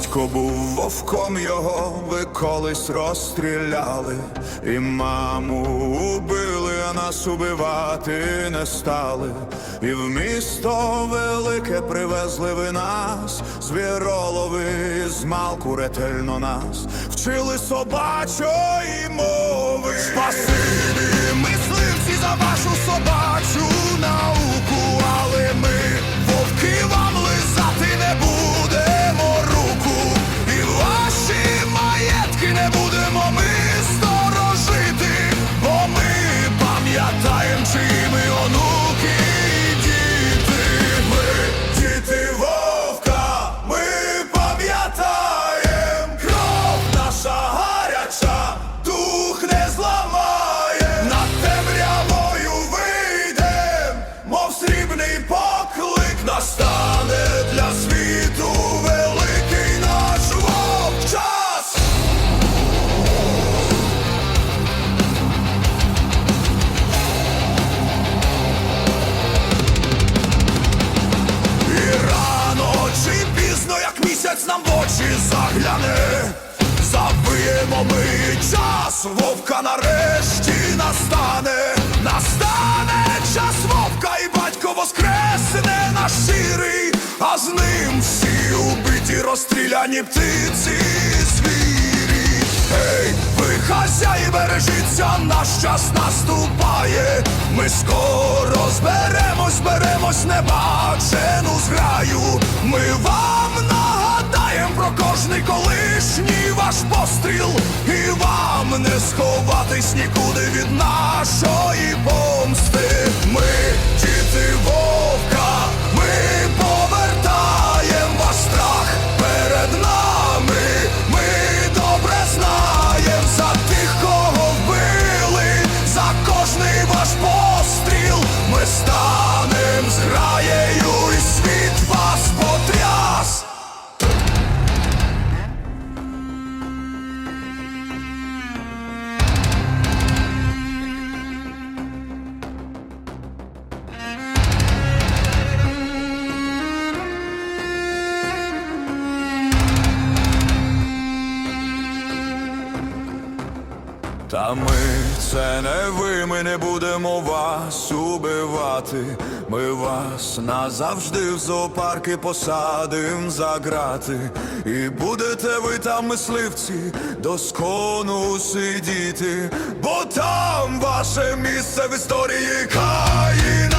Батько був вовком його, ви колись розстріляли, і маму убили, а нас убивати не стали. І в місто велике привезли ви нас, звіролови з малку ретельно нас, вчили собачої мови. Спасибі, мисливці, будемо ми сторожити, бо ми пам'ятаємо, чиї місяць нам в очі загляне, забиємо ми час, вовка нарешті настане, настане час вовка, і батько воскресне наш щирий, а з ним всі убиті, розстріляні птиці звірі. Ей, ви хазяї, бережіться, наш час наступає. Ми скоро зберемось, зберемось небачену зграю. Ми вам колишній ваш постріл, і вам не сховатись нікуди від нашої Та ми це не ви, ми не будемо вас убивати. Ми вас назавжди в зоопарки посадим за грати. І будете ви там, мисливці, до скону сидіти, бо там ваше місце в історії Каїн.